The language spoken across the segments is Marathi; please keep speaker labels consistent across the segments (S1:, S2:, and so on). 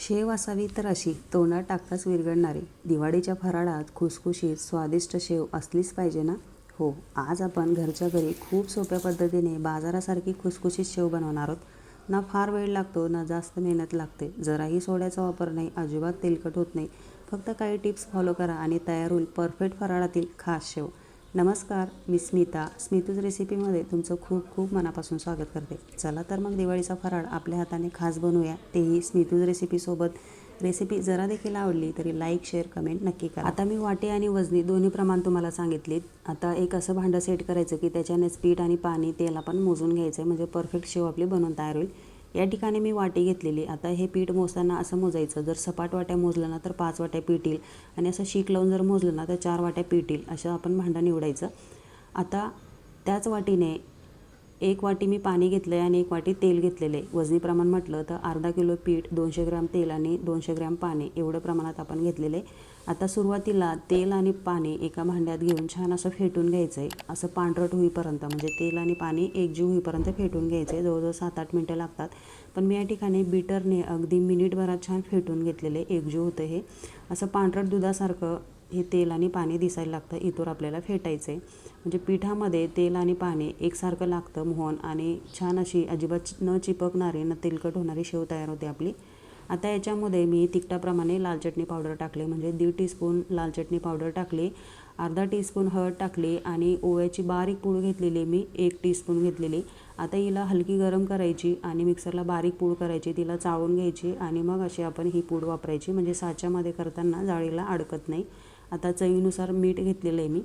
S1: शेव असावी तर अशी तोंडात टाकताच विरघळणारी. दिवाळीच्या फराळात खुसखुशीत स्वादिष्ट शेव असलीच पाहिजे ना? हो आज आपण घरच्या घरी खूप सोप्या पद्धतीने बाजारासारखी खुसखुशीत शेव बनवणार आहोत. ना फार वेळ लागतो ना जास्त मेहनत लागते. जराही सोड्याचा वापर नाही अजिबात तेलकट होत नाही. फक्त काही टिप्स फॉलो करा आणि तयार होईल परफेक्ट फराळातील खास शेव. नमस्कार मी स्मिता. स्मितूज रेसिपीमध्ये तुमचं खूप खूप मनापासून स्वागत करते. चला तर मग दिवाळीचा फराळ आपल्या हाताने खास बनवूया. तेही स्मितूज रेसिपीसोबत. रेसिपी जरा देखील आवडली तरी लाईक शेअर कमेंट नक्की करा. आता मी वाटे आणि वजनी दोन्ही प्रमाण तुम्हाला सांगितलीत. आता एक असं भांडं सेट करायचं की त्याच्यानेच पीठ आणि पाणी तेल आपण मोजून घ्यायचं आहे म्हणजे परफेक्ट शेव आपली बनवून तयार होईल. या ठिकाणी मी वाटी घेतलेली. आता हे पीठ मोजताना असं मोजायचं. जर सपाट वाट्या मोजलं ना तर पाच वाट्या पीठ येईल. आणि असं शीक लावून जर मोजलं ना तर चार वाट्या पीठ येईल. असं आपण भांडं निवडायचं. आता त्याच वाटीने एक वाटी मी पाणी घेतलं आहे आणि एक वाटी तेल घेतलेलं आहे. वजनी प्रमाण म्हटलं तर अर्धा किलो पीठ दोनशे ग्रॅम तेल आणि दोनशे ग्रॅम पाणी एवढं प्रमाणात आपण घेतलेलं आहे. आता सुरुवातीला तेल आणि पाणी एका भांड्यात घेऊन छान असं फेटून घ्यायचं आहे असं पांढरट होईपर्यंत म्हणजे तेल आणि पाणी एकजीव होईपर्यंत फेटून घ्यायचं आहे जवळजवळ सात आठ मिनटं लागतात. पण मी या ठिकाणी बीटरने अगदी मिनिटभरात छान फेटून घेतलेले एकजीव होतं हे. असं पांढरट दुधासारखं हे तेल आणि पाणी दिसायला लागतं. इथवर आपल्याला फेटायचं आहे म्हणजे पिठामध्ये तेल आणि पाणी एकसारखं लागतं मोहन आणि छान अशी अजिबात न चिपकणारी न तेलकट होणारी शेव तयार होते आपली. आता याच्यामध्ये मी तिखटाप्रमाणे लाल चटणी पावडर टाकले. म्हणजे दीड टीस्पून लाल चटणी पावडर टाकली. अर्धा टीस्पून हळद टाकली आणि ओव्याची बारीक पूड घेतलेली मी एक टीस्पून घेतलेली. आता हिला हलकी गरम करायची आणि मिक्सरला बारीक पूड करायची. तिला चाळून घ्यायची आणि मग अशी आपण ही पूड वापरायची. म्हणजे साच्यामध्ये करताना जाळीला अडकत नाही. आता चवीनुसार मीठ घेतलेलं आहे मी.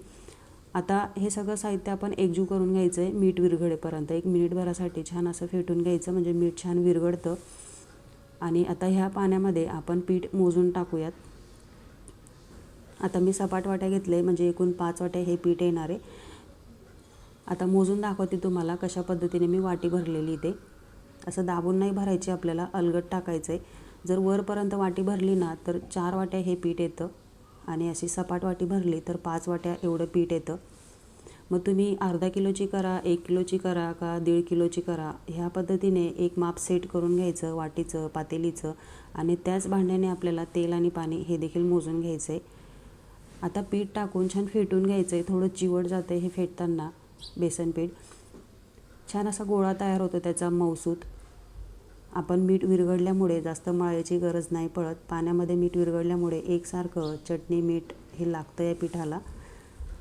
S1: आता हे सगळं साहित्य आपण एकजीव करून घ्यायचं आहे मीठ विरघळेपर्यंत. एक मिनिटभरासाठी छान असं फेटून घ्यायचं म्हणजे मीठ छान विरघळतं. आणि आता ह्या पाण्यामध्ये आपण पीठ मोजून टाकूयात. आता मी सपाट वाट्या घेतले म्हणजे एकूण पाच वाट्या हे पीठ येणार आहे. आता मोजून दाखवते तुम्हाला कशा पद्धतीने मी वाटी भरलेली ते असं दाबून नाही भरायची आपल्याला अलगट टाकायचं आहे जर वरपर्यंत वाटी भरली ना तर चार वाट्या हे पीठ येतं. आणि अशी सपाट वाटी भरली तर पाच वाट्या एवढं पीठ येतं. मग तुम्ही अर्धा किलोची करा एक किलोची करा का दीड किलोची करा ह्या पद्धतीने एक माप सेट करून घ्यायचं वाटीचं पातेलीचं आणि त्याच भांड्याने आपल्याला तेल आणि पाणी हे देखील मोजून घ्यायचं आहे आता पीठ टाकून छान फेटून घ्यायचं आहे थोडं चिवट जातं आहे हे फेटताना बेसन पीठ. छान असा गोळा तयार होतो त्याचा मौसूत आपण मीठ विरघळल्यामुळे जास्त मळायची गरज नाही पडत. पाण्यामध्ये मीठ विरघळल्यामुळे एकसारखं चटणी मीठ हे लागतं या पिठाला.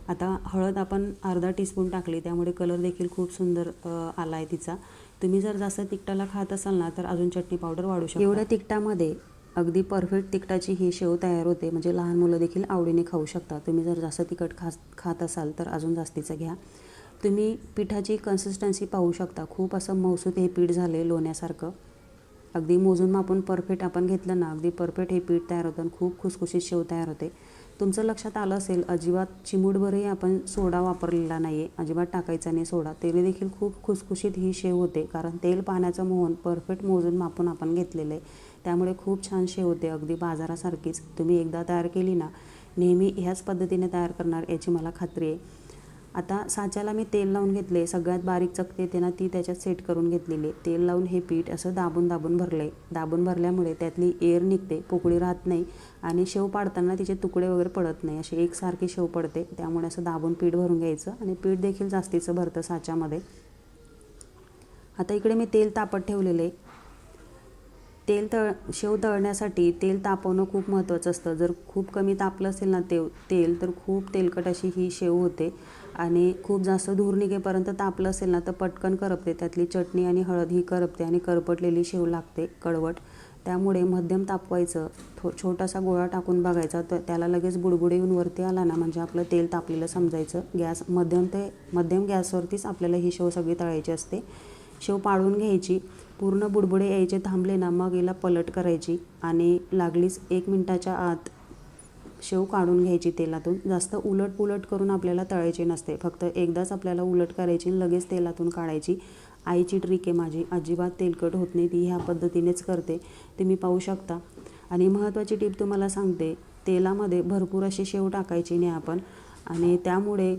S1: आता हळद आपण अर्धा टीस्पून टाकली त्यामुळे कलर देखील खूप सुंदर आला आहे तिचा. तुम्ही जर जास्त तिखटाला खात असाल ना तर अजून चटणी पावडर वाढू शकता. एवढ्या तिखटामध्ये अगदी परफेक्ट तिखटाची ही शेव तयार होते म्हणजे लहान मुलं देखील आवडीने खाऊ शकता तुम्ही जर जास्त तिखट खा खात असाल तर अजून जास्तीचं घ्या. तुम्ही पिठाची कन्सिस्टन्सी पाहू शकता. खूप असं मौसूत हे पीठ झाले लोण्यासारखं. अगदी मोजून मापून परफेक्ट आपण घेतलं ना अगदी परफेक्ट हे पीठ तयार होतं आणि खूप खुसखुशीत शेव तयार होते. तुमचं लक्षात आलं असेल अजिबात चिमूटभरही आपण सोडा वापरलेला नाही आहे अजिबात टाकायचा नाही सोडा. तरी देखील खूप खुसखुशीत ही शेव होते कारण तेल पाण्याचं मोहन परफेक्ट मोजून मापून आपण घेतलेलं आहे त्यामुळे खूप छान शेव होते अगदी बाजारासारखीच. तुम्ही एकदा तयार केली ना नेहमी ह्याच पद्धतीने तयार करणार याची मला खात्री आहे. आता साच्याला मी तेल लावून घेतले. सगळ्यात बारीक चकते येते ना ती त्याच्यात सेट करून घेतलेली. तेल लावून हे पीठ असं दाबून दाबून भरले. दाबून भरल्यामुळे त्यातली एअर निघते पोकळी राहत नाही आणि शेव पाडताना तिचे तुकडे वगैरे पडत नाही. असे एकसारखी शेव पडते. त्यामुळे असं दाबून पीठ भरून घ्यायचं आणि पीठ देखील जास्तीचं भरतं साच्यामध्ये. आता इकडे मी तेल तापत ठेवलेले. तेल तळ शेव तळण्यासाठी तेल तापवणं खूप महत्त्वाचं असतं. जर खूप कमी तापलं असेल ना ते तेल तर खूप तेलकट अशी ही शेव होते. आणि खूप जास्त धूर निघेपर्यंत तापलं असेल ना तर पटकन करपते. त्यातली चटणी आणि हळद ही करपते आणि करपटलेली शेव लागते कडवट. त्यामुळे मध्यम तापवायचं थो छोटासा गोळा टाकून बघायचा तर त्याला लगेच बुडबुडे येऊन वरती आला ना म्हणजे आपलं तेल तापलेलं समजायचं. गॅस मध्यम ते मध्यम गॅसवरतीच आपल्याला ही शेव सगळी तळायची असते. शेव पाडून घ्यायची. पूर्ण बुडबुडे यायचे थांबले ना मग याला पलट करायची आणि लागलीच एक मिनटाच्या आत शेव काढून घ्यायची तेलातून. जास्त उलट पुलट करून आपल्याला तळायची नसते. फक्त एकदाच आपल्याला उलट करायची लगेच तेलातून काढायची. आईची ट्रिक आहे माझी. अजिबात तेलकट होत नाही. ती ह्या पद्धतीनेच करते. ते मी पाहू शकता. आणि महत्त्वाची टीप तुम्हाला सांगते. तेलामध्ये भरपूर अशी शेव टाकायची नाही आपण. आणि त्यामुळे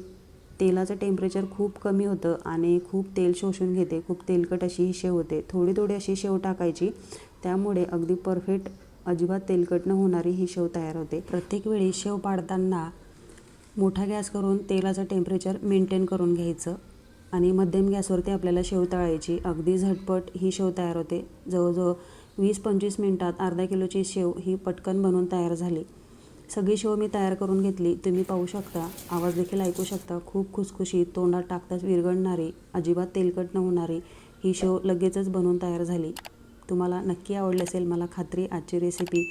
S1: तेलाचं टेम्परेचर खूप कमी होतं आणि खूप तेल शोषून घेते खूप तेलकट अशी ही शेव होते. थोडी थोडी अशी शेव टाकायची त्यामुळे अगदी परफेक्ट अजिबात तेलकट न होणारी ही शेव तयार होते. प्रत्येक वेळी शेव पाडताना मोठा गॅस करून तेलाचं टेम्परेचर मेंटेन करून घ्यायचं आणि मध्यम गॅसवरती आपल्याला शेव तळायची. अगदी झटपट ही शेव तयार होते. जवळजवळ वीस पंचवीस मिनटात अर्धा किलोची शेव ही पटकन बनवून तयार झाली. सगळी शेव मी तयार करून घेतली तुम्ही पाहू शकता. आवाज देखील ऐकू शकता. खूप खुसखुशीत तोंडात टाकताच विरगडणारी अजिबात तेलकट न होणारी ही शेव लगेचच बनवून तयार झाली. तुम्हाला नक्की आवडली असेल मला खात्री आजची रेसिपी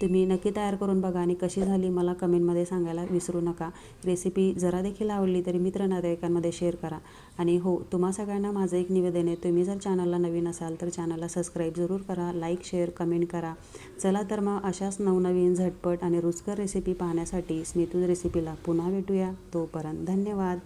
S1: तुम्ही नक्की तयार करून बघा आणि कशी झाली मला कमेंटमध्ये सांगायला विसरू नका. रेसिपी जरा देखील आवडली तरी मित्र नातेवाईकांमध्ये शेअर करा. आणि हो तुम्हा सगळ्यांना माझं एक निवेदन आहे तुम्ही जर चॅनलला नवीन असाल तर चॅनलला सबस्क्राईब जरूर करा लाईक शेअर कमेंट करा. चला तर मग अशाच नवनवीन झटपट आणि रुचकर रेसिपी पाहण्यासाठी स्मितूज रेसिपीला पुन्हा भेटूया. तोपर्यंत धन्यवाद.